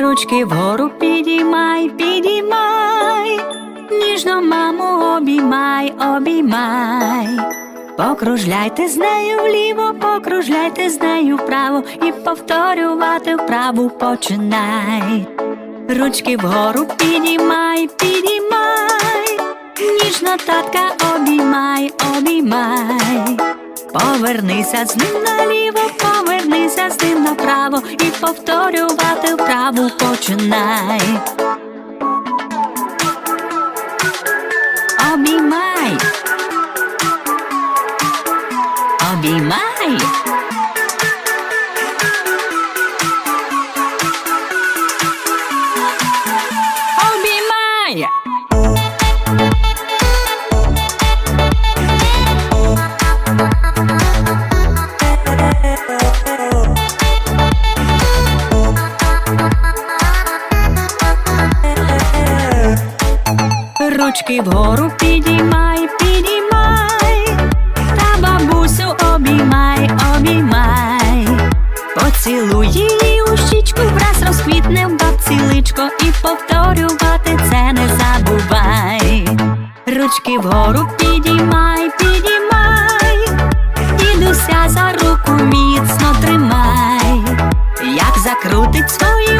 Ручки вгору підіймай, підіймай, ніжно маму обіймай, обіймай. Покружляйте з нею вліво, покружляйте з нею вправо і повторювати вправу починай. Ручки вгору підіймай, підіймай, ніжно татка обіймай, обіймай. Повернися з ним наліво, повернися з ним направо і повторювати вправу починай. Обіймай. Обіймай. Ручки вгору підіймай, підіймай, Бабці і повторювати це не забувай. Ручки вгору підіймай, підіймай, дідуся за руку міцно тримай. Як закрутить свої